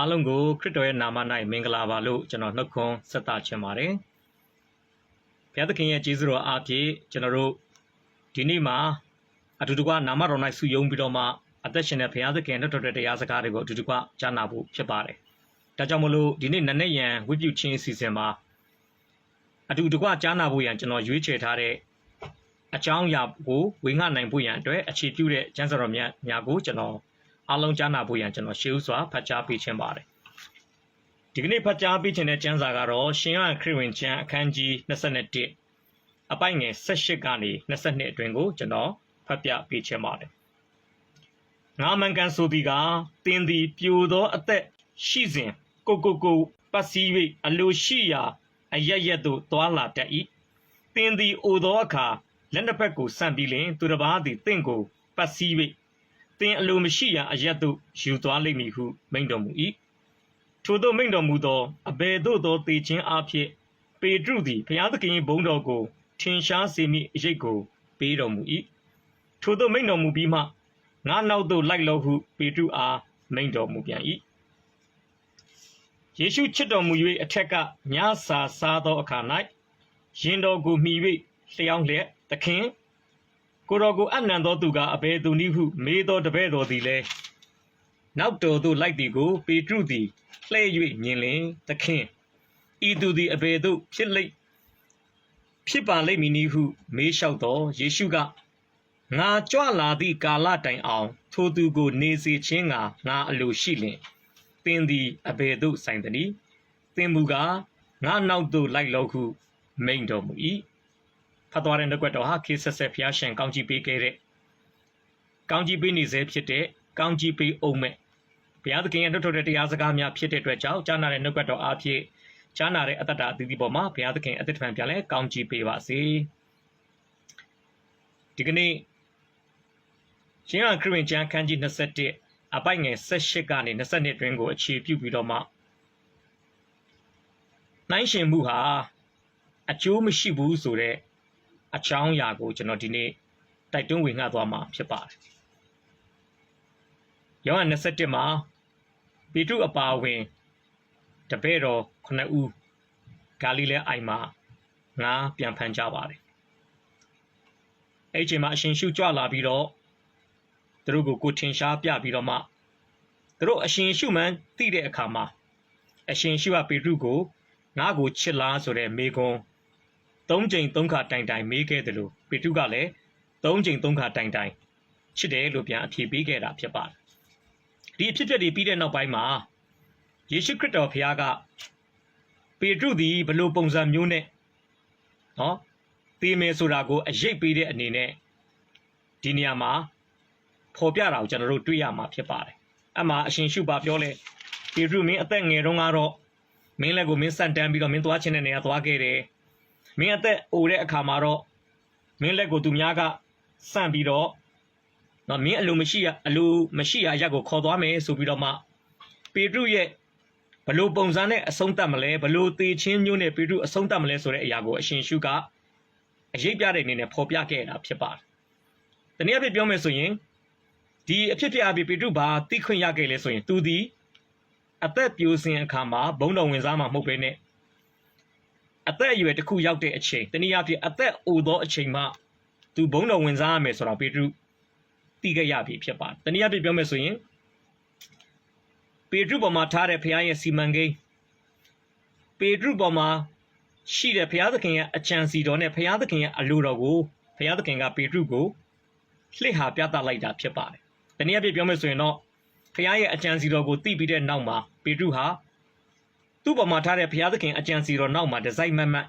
အားလုံးကိုခရစ်တော်ရဲ့နာမ၌မင်္ဂလာပါလို့ကျွန်တော်နှုတ်ခွန်းဆက်သချင်ပါတယ်။ဘုရားသခင်ရဲ့ကျေးဇူးတော်အားဖြင့်ကျွန်တော်တို့ဒီနေ့မှာအတူတကွနာမတော်၌ဆုယုံပြီးတော့မှအသက်ရှင်တဲ့ဘုရားသခင်နှုတ်တော်တဲ့တရားစကားတွေကိုအတူတကွကြားနာဖို့ဖြစ်ပါတယ်။ဒါကြောင့်မလို့ဒီနေ့နနေ့ရန်ဝိပုချင်းအစီအစဉ်မှာအတူတကွကြားနာဖို့ရန်ကျွန်တော်ရွေးချယ်ထားတဲ့အကြောင်းအရာကိုဝေငှနိုင်ဖို့ရန်အတွက်အခြေပြုတဲ့ကျမ်းစာတော်များများကိုကျွန်တော် အားလုံးကြားနာဖို့ရန်ကျွန်တော်ရှေးဥစွာဖတ်ကြားပေးခြင်းပါတယ်ဒီကနေ့ဖတ်ကြားပေးခြင်းတဲ့ကျမ်းစာကတော့ရှင်ရခရစ်ဝင်ကျမ်းအခန်းကြီး21အပိုင်ငယ်18ကနေ22အတွင်ကိုကျွန်တော်ဖတ်ပြပေးခြင်းပါတယ်ငါမှန်ကန်ဆိုသည်ကတင်းသည်ပြိုသောအသက်ရှိစဉ်ကိုကိုကိုပတ်စည်း၍အလိုရှိရာအရရက်သို့သွာလာတတ်၏တင်းသည်အိုသောအခါလက်နှစ်ဖက်ကိုဆန့်ပြီးလင်သူတစ်ပါးသည်တင့်ကိုပတ်စည်း၍ တင်အလိုမရှိရာအရက်သို့ယူသွားလိမ့်မည်ဟုမိန့်တော်မူ၏ထို့သောမိန့်တော်မူသောအဘယ်သို့သောတေခြင်းအဖြစ်ပေတရုသည်ဘုရားသခင်၏ဘုန်းတော်ကိုထင်ရှားစေမိအရေးကိုပေးတော်မူ၏ထို့သောမိန့်တော်မူပြီးမှငါနောက်သို့လိုက်လောဟုပေတရုအားမိန့်တော်မူပြန်၏ယေရှုချစ်တော်မူ၍အထက်ကညစာစားသောအခါ၌ရင်တော်ကိုမှီ၍လျှောင်းလျက်သခင် ကိုတော်ကိုအနံသောသူကအဘယ်သူနည်းဟုမေးသောတပည့်တော်သည်လည်းနောက်တော်သို့လိုက်သည်ကို ပေတရုသည်လှဲ့၍မြင်လင်သခင်ဤသူသည်အဘယ်သို့ဖြစ်လိမ့်ဖြစ်ပါလိမ့်မည်နည်းဟု မေးလျှောက်သောယေရှုကငါကြွလာသည့်ကာလတိုင်အောင် ထိုသူကို နေစေခြင်းငါငါအလိုရှိလင်သင်သည်အဘယ်သို့ဆိုင်သနည်းသင်မူကားငါနောက်သို့လိုက်လောဟုမိန်တော်မူ၏ ဖတ်သွားတဲ့နှုတ်ကပတ်တော်ဟာခေဆက်ဆက်ဖျားရှင်ကောင်းကြီးပေးခဲ့တဲ့ကောင်းကြီးပေးနေစေဖြစ်တဲ့ကောင်းကြီးပေးအောင်မဲ့ဘုရားသခင်ရဲ့နှုတ်ထွက်တဲ့တရားစကားများဖြစ်တဲ့အတွက်ကြောင့်ကြားနာတဲ့နှုတ်ကပတ်တော်အားဖြင့်ကြားနာတဲ့အတ္တတာအသီးသီးပေါ်မှာဘုရားသခင်အသက်ထံပြန်လဲကောင်းကြီးပေးပါစေဒီကနေ့ရှင်ရခရစ်ဝင်ကျမ်းခန်းကြီး21အပိုက်ငယ်18ကနေ22တွင်ကိုအခြေပြုပြီးတော့မှနိုင်ရှင်မှုဟာအကျိုးမရှိဘူးဆိုတဲ့ အကြောင်းအရာကိုကျွန်တော်ဒီနေ့တိုက်တွန်းဝင်ငှသွားမှာဖြစ်ပါတယ်။ယောဟန်21မှာပေတရုအပါအဝင်တပည့်တော်9ဦးဂါလိလဲအိုင်မှာငါပြန်ဖန်ကြပါတယ်။အဲ့ချိန်မှာအရှင်ရှုကြွလာပြီးတော့သူတို့ကိုကိုထင်ရှားပြပြီးတော့မှသူတို့အရှင်ရှုမှန်သိတဲ့အခါမှာအရှင်ရှုကပေတရုကိုငါ့ကိုချစ်လားဆိုတဲ့မေကွန်း သုံးချိန်သုံးခါတိုင်တိုင်မေးခဲ့တယ်လို့ပေတုကလည်းသုံးချိန်သုံးခါတိုင်တိုင်ချစ်တယ်လို့ပြန်အဖြေပေးခဲ့တာဖြစ်ပါတယ်ဒီအဖြစ်အပျက်တွေပြီးတဲ့နောက်ပိုင်းမှာယေရှုခရစ်တော်ဖခင်ကပေတရုသည်ဘလို့ပုံစံမျိုးနဲ့နော်သိမယ်ဆိုတာကိုအရေးပေးတဲ့အနေနဲ့ဒီနေရာမှာဖော်ပြတာကိုကျွန်တော်တို့တွေ့ရမှာဖြစ်ပါတယ်အမှအရှင်ရှုပါပြောလဲပေတရုမင်းအသက်ငယ်တုန်းကတော့မင်းလည်းကိုမင်းစန့်တန်းပြီးတော့မင်းသွားခြင်းတဲ့နေရာသွားခဲ့တယ် မင်းအသက်အိုတဲ့အခါမှာတော့မင်းလက်ကိုသူများကစန့်ပြီးတော့နော်မင်းအလိုမရှိရအလိုမရှိရရက်ကိုခေါ်သွားမယ်ဆိုပြီးတော့မှပေတရုရဲ့ဘလို့ပုံစံနဲ့အဆုံးသတ်မလဲဘလို့သေချင်းမျိုးနဲ့ပေတရုအဆုံးသတ်မလဲဆိုတဲ့အရာကိုအရှင်ရှုကအရေးပြတဲ့အနေနဲ့ဖော်ပြခဲ့တာဖြစ်ပါတယ်။တနည်းအားဖြင့်ပြောမယ်ဆိုရင်ဒီအဖြစ်ပြအဖြစ်ပေတရုဘာသိခွင့်ရခဲ့လဲဆိုရင်သူဒီအသက်ပြိုစင်အခါမှာဘုံတော်ဝင်စားမှာမဟုတ်ဘဲနဲ့ အသက်အရွယ်တစ်ခုရောက်တဲ့အချိန်တနည်းအားဖြင့်အသက်အိုသောအချိန်မှသူဘုံတော်ဝင်စားရမယ်ဆိုတော့ပေတရုသိခဲ့ရပြီဖြစ်ပါတယ်။တနည်းအားဖြင့်ပြောမယ်ဆိုရင်ပေတရုပေါ်မှာထားတဲ့ဘုရားရဲ့စီမံကိန်းပေတရုပေါ်မှာရှိတဲ့ဘုရားသခင်ရဲ့အကြံစီတော်နဲ့ဘုရားသခင်ရဲ့အလိုတော်ကိုဘုရားသခင်ကပေတရုကိုလှစ်ဟာပြသလိုက်တာဖြစ်ပါတယ်။တနည်းအားဖြင့်ပြောမယ်ဆိုရင်တော့ဘုရားရဲ့အကြံစီတော်ကိုသိပြီးတဲ့နောက်မှာပေတရုဟာ သူ့ပေါ်မှာထားတဲ့ဘုရားသခင်အကြံစီတော်နောက်မှာဒီဇိုင်းမတ်မတ်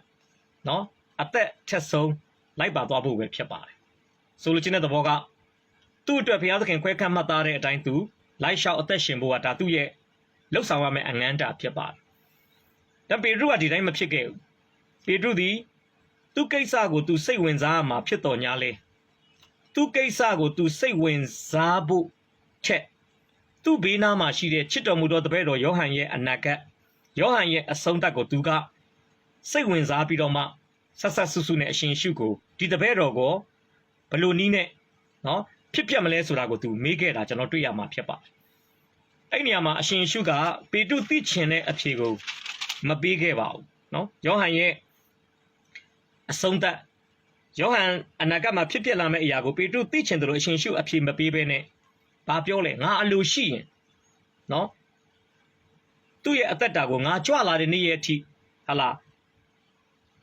နော်အသက်ထက်ဆုံးလိုက်ပါသွားဖို့ပဲဖြစ်ပါတယ်ဆိုလိုချင်တဲ့သဘောကသူ့အတွက်ဘုရားသခင်ခွဲခန့်မှတ်သားတဲ့အတိုင်းသူလိုက်လျှောက်အသက်ရှင်ဖို့ကဒါသူ့ရဲ့လှုပ်ဆောင်ရမယ့်အငန်းတာဖြစ်ပါတယ်ဒါပေရုကဒီတိုင်းမဖြစ်ခဲ့ဘူးပေရုသည်သူ့ကိစ္စကိုသူစိတ်ဝင်စားမှာဖြစ်တော်ညာလေသူ့ကိစ္စကိုသူစိတ်ဝင်စားဖို့ချက်သူ့ဘေးနားမှာရှိတဲ့ချစ်တော်မူသောတပည့်တော်ယောဟန်ရဲ့အနာဂတ် ယောဟန်ရဲ့အဆုံးသတ်ကိုသူကစိတ်ဝင်စားပြီးတော့မှဆက်ဆက်ဆူဆူနဲ့အရှင်ရှုကိုဒီတပည့်တော်ကိုဘလို့နီးနဲ့နော်ဖြစ်ပြမလဲဆိုတာကိုသူမေးခဲ့တာကျွန်တော်တွေ့ရမှာဖြစ်ပါတယ်အဲ့ဒီနေရာမှာအရှင်ယေရှုကပေတုသိချင်တဲ့အဖြေကိုမပေးခဲ့ပါဘူးနော်ယောဟန်ရဲ့အဆုံးသတ်ယောဟန်အနာဂတ်မှာဖြစ်ပျက်လာမယ့်အရာကိုပေတုသိချင်တယ်လို့အရှင်ယေရှုအဖြေမပေးဘဲနဲ့ဘာပြောလဲငါအလိုရှိရင်နော် သူ့ရဲ့အသက်တာကိုငါကြွလာတဲ့နေ့ရဲ့အထိဟာလာ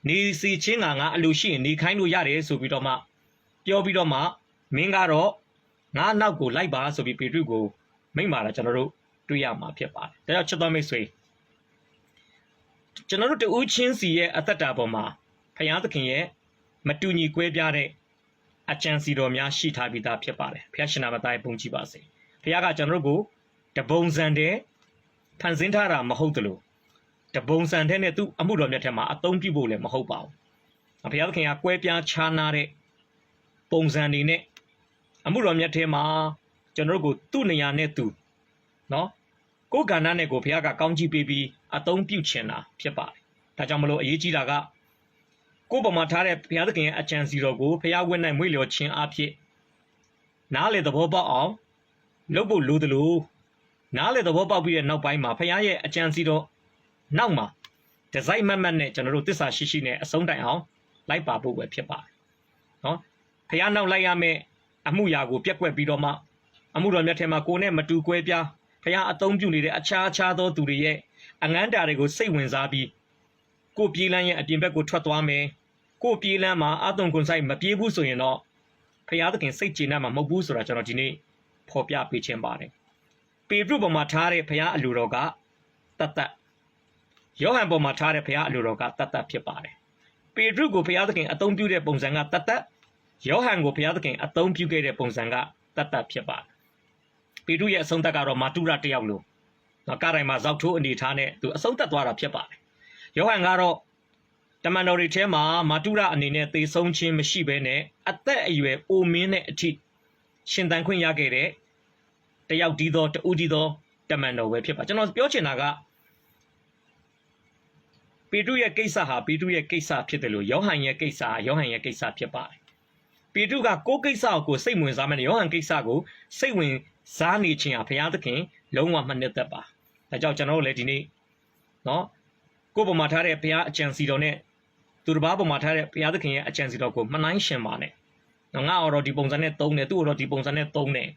နေစီချင်းကငါအလိုရှိရင်နေခိုင်းလို့ရတယ်ဆိုပြီးတော့မှပြောပြီးတော့မှမင်းကတော့ငါနောက်ကိုလိုက်ပါဆိုပြီးပေတရုကိုမိန့်မာတာကျွန်တော်တို့တွေ့ရမှာဖြစ်ပါတယ်ဒါကြောင့်ချစ်တော်မိတ်ဆွေကျွန်တော်တို့တူးချင်းစီရဲ့အသက်တာပေါ်မှာဖယားသခင်ရဲ့မတူညီကွဲပြားတဲ့အကြံစီတော်များရှိထားပြီးသားဖြစ်ပါတယ်ဖယားရှင်နာမသားရဲ့ပုံကြည့်ပါစေဖယားကကျွန်တော်တို့ကိုတပုံစံတဲ့ ဖန်ဆင်းထားတာမဟုတ်သလိုတပုံစံတဲ့နဲ့သူ့အမှုတော်မြတ်ထဲမှာအသုံးပြုဖို့လည်းမဟုတ်ပါဘူးဖယားသခင်ကကွဲပြားခြားနာတဲ့ပုံစံတွေနဲ့အမှုတော်မြတ်ထဲမှာကျွန်တော်တို့ကိုသူ့နေရာနဲ့သူနော်ကိုယ်ကဏ္ဍနဲ့ကိုဘုရားကကောင်းချီးပေးပြီးအသုံးပြုချင်တာဖြစ်ပါတယ်။ဒါကြောင့်မလို့အရေးကြီးတာကကိုယ်ပေါ်မှာထားတဲ့ဘုရားသခင်ရဲ့အကြံစီတော်ကိုဘုရားဝတ်နိုင်မွေ့လျော်ခြင်းအဖြစ်နားလေသဘောပေါက်အောင်လုပ်ဖို့လိုသလို နားလေသဘောပေါက်ပြီးတဲ့နောက်ပိုင်းမှာဘုရားရဲ့အကြံစီတော်နောက်မှာဒီဇိုင်းမတ်မတ်နဲ့ကျွန်တော်တို့တစ္ဆာရှိရှိနဲ့အဆုံးတိုင်အောင်လိုက်ပါဖို့ပဲဖြစ်ပါတယ်။နော်ဘုရားနောက်လိုက်ရမယ့်အမှုရာကိုပြက်ကွက်ပြီးတော့မှအမှုတော်မြတ်ထဲမှာကိုယ်နဲ့မတူကွဲပြားဖခင်အသုံးပြုနေတဲ့အခြားအခြားသောသူတွေရဲ့အငန်းတာတွေကိုစိတ်ဝင်စားပြီးကိုပြေးလန်းရဲ့အပြင်ဘက်ကိုထွက်သွားမယ်ကိုပြေးလန်းမှာအတုံကွန်ဆိုင်မပြေးဘူးဆိုရင်တော့ဖခင်သခင်စိတ်ကျေနပ်မှာမဟုတ်ဘူးဆိုတာကျွန်တော်ဒီနေ့ဖော်ပြပေးခြင်းပါတယ် ပေတရုပေါ်မှာထားတဲ့ဖခင်အလိုတော်ကတတ်တတ်ယောဟန်ပေါ်မှာထားတဲ့ဖခင်အလိုတော်ကတတ်တတ်ဖြစ်ပါတယ်ပေတရုကိုဖခင်သခင်အသုံးပြုတဲ့ပုံစံကတတ်တတ်ယောဟန်ကိုဖခင်သခင်အသုံးပြုခဲ့တဲ့ပုံစံကတတ်တတ်ဖြစ်ပါတယ်ပေတုရဲ့အဆုံးသက်ကတော့မာတုရတယောက်လို့နော်ကားတိုင်းမှာဇောက်ထိုးအနေထားနဲ့သူအဆုံးသက်သွားတာဖြစ်ပါတယ်ယောဟန်ကတော့တမန်တော်တွေထဲမှာမာတုရအနေနဲ့သေဆုံးခြင်းမရှိဘဲနဲ့အသက်အရွယ်အိုမင်းတဲ့အထိရှင်သန်ခွင့်ရခဲ့တဲ့ တယောက်ဒီသောတူဒီသောတမန်တော်ပဲဖြစ်ပါကျွန်တော်ပြောချင်တာကပေတုရဲ့ကိစ္စဟာပေတုရဲ့ကိစ္စဖြစ်တယ်လို့ယောဟန်ရဲ့ကိစ္စဟာယောဟန်ရဲ့ကိစ္စဖြစ်ပါတယ်ပေတုကကိုယ်ကိစ္စကိုစိတ်ဝင်စားမယ်ယောဟန်ကိစ္စကိုစိတ်ဝင်စားနေခြင်းဟာဘုရားသခင်လုံးဝမနှစ်သက်ပါဒါကြောင့်ကျွန်တော်တို့လည်းဒီနေ့နော်ကိုယ်ပေါ်မှာထားတဲ့ဘုရားအကြံစီတော်နဲ့သူတစ်ပါးပေါ်မှာထားတဲ့ဘုရားသခင်ရဲ့အကြံစီတော်ကိုမနှိုင်းရှင်ပါနဲ့နော်ငါအော်တော့ဒီပုံစံနဲ့သုံးတယ်သူ့အော်တော့ဒီပုံစံနဲ့သုံးတယ်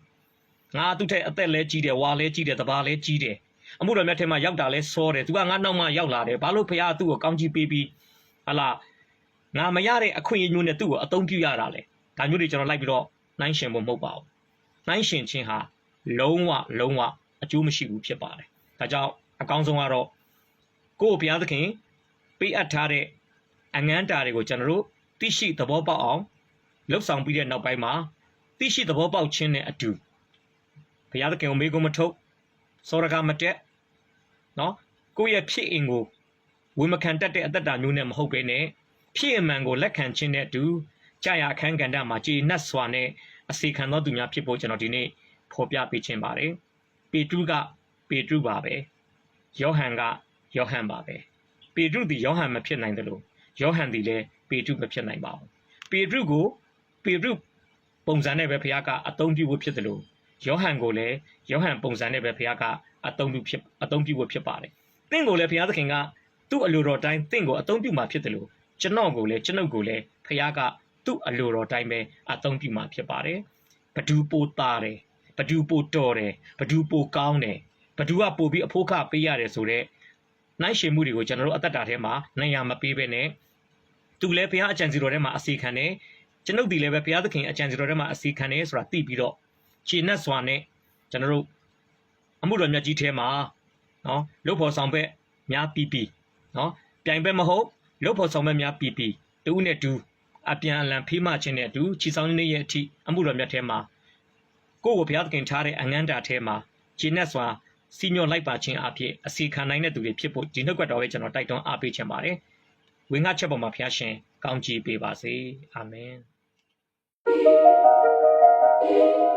ငါသူ့ထက်အသက်လဲကြီးတယ်ဝါလဲကြီးတယ်တဘာလဲကြီးတယ်အမှုတော်မြတ်ထဲမှာရောက်တာလဲစောတယ်သူကငါနောက်မှရောက်လာတယ်ဘာလို့ဘုရားသူ့ကိုကောင်းချီးပေးပြီးဟလာငါမရတဲ့အခွင့်အရေးမျိုးနဲ့သူ့ကိုအသုံးပြုရတာလေဒါမျိုးတွေကျွန်တော်လိုက်ပြီးတော့နှိုင်းရှင်ဖို့မဟုတ်ပါဘူးနှိုင်းရှင်ခြင်းဟာလုံးဝလုံးဝအကျိုးမရှိဘူးဖြစ်ပါတယ်။ဒါကြောင့်အကောင်းဆုံးကတော့ကိုယ့်ဘုရားသခင်ပေးအပ်ထားတဲ့အငန်းတာတွေကိုကျွန်တော်တို့သိရှိသဘောပေါက်အောင်လှုပ်ဆောင်ပြီးတဲ့နောက်ပိုင်းမှာသိရှိသဘောပေါက်ခြင်းနဲ့အတူ ဘုရားသခင်ကိုမေးခွန်းမထုတ်စောရကမတက်နော်ကိုယ့်ရဲ့ဖြစ်အင်ကိုဝေမခံတတ်တဲ့အသက်တာမျိုးနဲ့မဟုတ်ဘဲနဲ့ဖြစ်အမှန်ကိုလက်ခံခြင်းနဲ့အတူကြာရအခန်းကဏ္ဍမှာကြည်နတ်စွာနဲ့အစီခံသောသူများဖြစ်ဖို့ကျွန်တော်ဒီနေ့ဖော်ပြပေးခြင်းပါတယ်ပေတရုကပေတရုပါပဲယောဟန်ကယောဟန်ပါပဲပေတရုသည်ယောဟန်မဖြစ်နိုင်တယ်လို့ယောဟန်သည်လည်းပေတရုမဖြစ်နိုင်ပါဘူးပေတရုကိုပေတရုပုံစံနဲ့ပဲဘုရားကအသုံးပြုဖို့ဖြစ်တယ်လို့ ယောဟန်ကိုလည်းယောဟန်ပုံစံနဲ့ပဲဘုရားကအသုံးပြုဖြစ်အသုံးပြုဖို့ဖြစ်ပါတယ်တင့်ကိုလည်းဘုရားသခင်ကသူ့အလိုတော်တိုင်းတင့်ကိုအသုံးပြုမှာဖြစ်တယ်လို့ကျွန်တော်ကိုလည်းကျွန်ုပ်ကိုလည်းဘုရားကသူ့အလိုတော်တိုင်းပဲအသုံးပြုမှာဖြစ်ပါတယ်ဘဒူပိုတာတယ်ဘဒူပိုတော်တယ်ဘဒူပိုကောင်းတယ်ဘဒူကပို့ပြီးအဖို့ခပေးရတယ်ဆိုတော့နိုင်ရှင်မှုတွေကိုကျွန်တော်တို့အသက်တာထဲမှာနိုင်ရမပေးဘဲနဲ့သူလည်းဘုရားအကြံစီတော်ထဲမှာအစီခံတယ်ကျွန်ုပ်ဒီလည်းပဲဘုရားသခင်အကြံစီတော်ထဲမှာအစီခံတယ်ဆိုတာသိပြီးတော့ ခြေနဲ့စွာနဲ့ကျွန်တော်တို့အမှုတော်မြတ်ကြီးထဲမှာနော်လုတ်ဖို့ဆောင်ဘက်များပြီးပြီးနော်ပြိုင်ဘက်မဟုတ်လုတ်ဖို့ဆောင်ဘက်များပြီးပြီးတူးနဲ့တူးအပြန်အလှန်ဖေးမခြင်းနဲ့အတူခြေဆောင်နေရဲ့အထိအမှုတော်မြတ်ထဲမှာကိုယ့်ကိုဘုရားသခင်ထားတဲ့အငန်းတာထဲမှာခြေနဲ့စွာစီညောလိုက်ပါခြင်းအဖြစ်အစီခံနိုင်တဲ့သူတွေဖြစ်ဖို့ဒီနှုတ်ကပတ်တော်ရဲ့ကျွန်တော်တိုက်တွန်းအားပေးချင်ပါတယ်။ဝိငှချက်ပေါ်မှာဘုရားရှင်ကောင်းချီးပေးပါစေ။အာမင်။